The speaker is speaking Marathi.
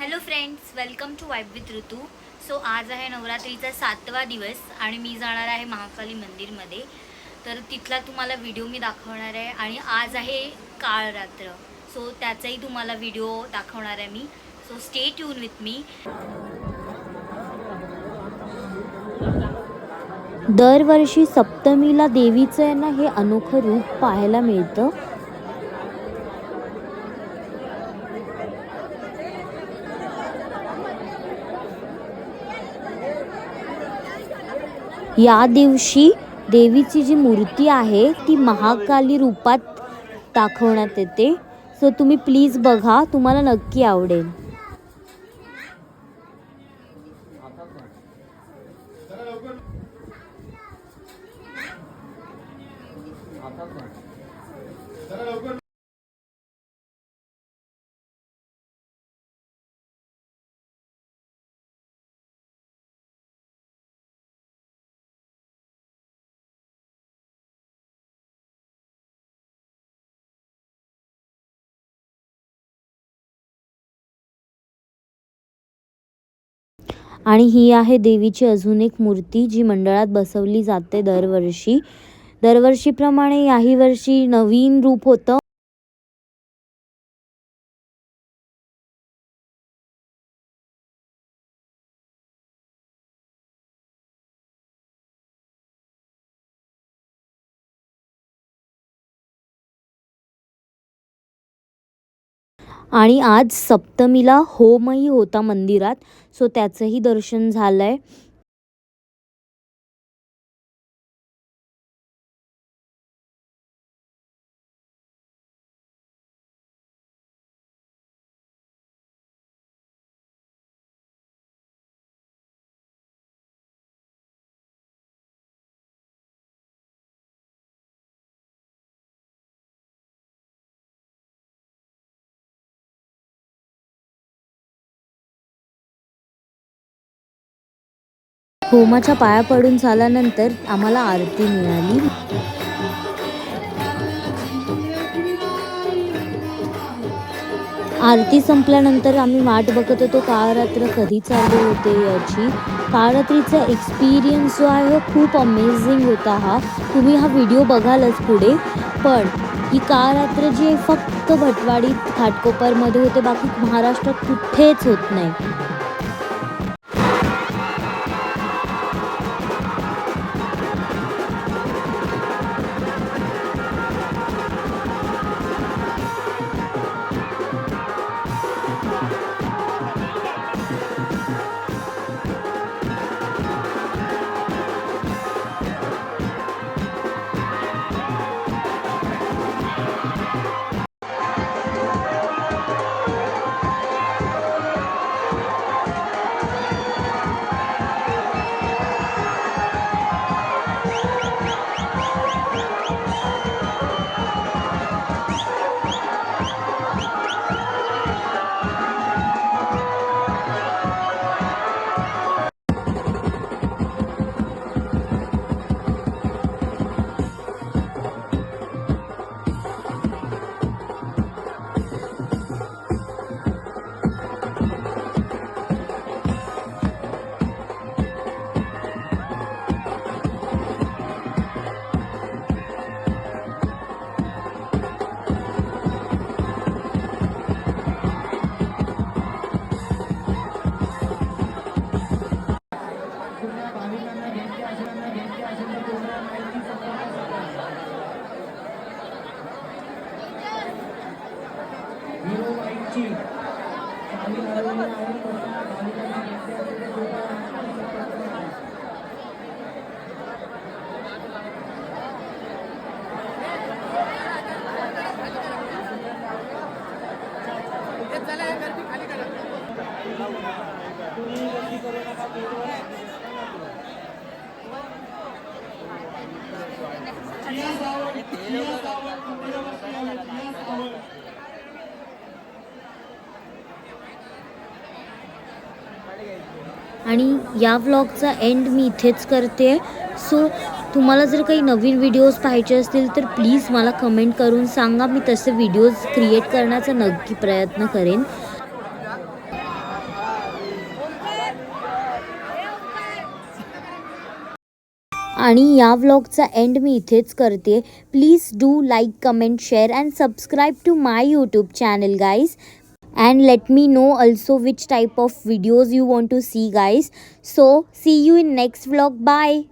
Hello friends welcome to vibe with Ritu so आज आहे नवरात्रीचा सातवा दिवस आणि मी जाणार आहे महाकाली मंदिरमध्ये. तर तिथला तुम्हाला व्हिडिओ मी दाखवणार आहे आणि आज आहे काळ रात्र सो त्याचाही तुम्हाला व्हिडिओ दाखवणार आहे मी. So stay tune with me दरवर्षी सप्तमीला देवीचं आहे ना हे अनोखं रूप पाहायला मिळतं. या दिवशी देवीची जी मूर्ती आहे ती महाकाली रूपात दाखवण्यात येते. सो तुम्ही प्लीज बघा तुम्हाला नक्की आवडेल. आणि ही आहे देवीची अजून एक मूर्ती जी मंडळात बसवली जाते दरवर्षी. दरवर्षीप्रमाणे याही वर्षी नवीन रूप होतं. आणि आज सप्तमीला होमही होता मंदिरात. सो त्याचंही दर्शन झालं आहे होमाच्या पाया पडून झाल्यानंतर आम्हाला आरती मिळाली. आरती संपल्यानंतर आम्ही वाट बघत होतो काळरात्र कधी चालू होते याची. काळरात्रीचा एक्सपिरियन्स जो आहे खूप अमेझिंग होता हा. तुम्ही हा व्हिडिओ बघालच पुढे. पण ही काळरात्र जी आहे फक्त भटवाडी घाटकोपरमध्ये होते बाकी महाराष्ट्रात कुठेच होत नाही. हिरो बाईकची चालू घालवली आहे तसा भाविकांना नित्यासाठी कृपा आणि या व्लॉगचा एंड मी इथेच करते. सो तुम्हाला जर काही नवीन व्हिडिओज पाहायचे असतील तर प्लीज मला कमेंट करून सांगा. मी तसे व्हिडिओज क्रिएट करण्याचा नक्की प्रयत्न करेन. आणि या व्लॉगचा एंड मी इथेच करते. Please do like comment share and subscribe to my YouTube channel guys and let me know also which type of videos you want to see guys. So see you in next vlog. Bye